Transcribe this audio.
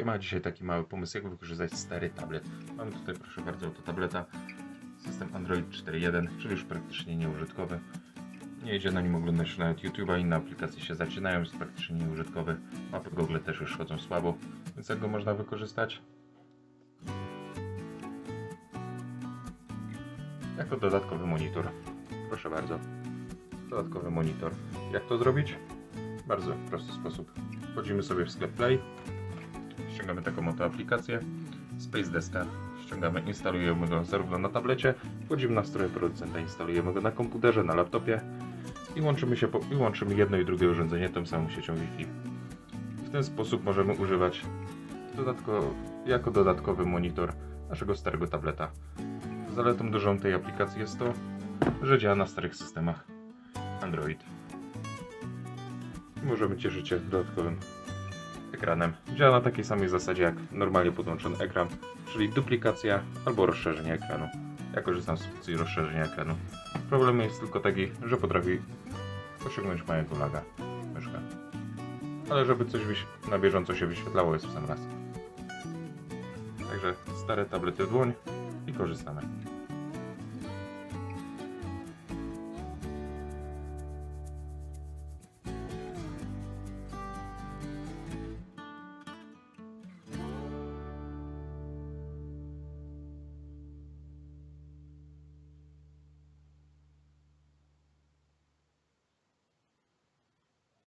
Siema, dzisiaj taki mały pomysł, jak wykorzystać stary tablet. Mamy tutaj, proszę bardzo, oto tableta. System Android 4.1, czyli już praktycznie nieużytkowy. Nie idzie na nim oglądać nawet YouTube'a, inne aplikacje się zaczynają, jest praktycznie nieużytkowy. Mapy Google też już chodzą słabo, więc jak go można wykorzystać? Jako dodatkowy monitor. Proszę bardzo. Dodatkowy monitor. Jak to zrobić? Bardzo prosty sposób. Wchodzimy sobie w sklep Play, ściągamy taką oto aplikację Space Deska. Ściągamy, instalujemy go zarówno na tablecie, wchodzimy na stronę producenta, instalujemy go na komputerze, na laptopie i łączymy, się po, i łączymy jedno i drugie urządzenie tą samą siecią Wi-Fi. W ten sposób możemy używać dodatko, jako dodatkowy monitor naszego starego tableta. Zaletą dużą tej aplikacji jest to, że działa na starych systemach Android. Możemy cieszyć się dodatkowym ekranem. Działa na takiej samej zasadzie jak normalnie podłączony ekran, czyli duplikacja albo rozszerzenie ekranu. Ja korzystam z funkcji rozszerzenia ekranu. Problem jest tylko taki, że potrafi osiągnąć małego laga myszka. Ale żeby coś na bieżąco się wyświetlało jest w sam raz. Także stare tablety w dłoń i korzystamy.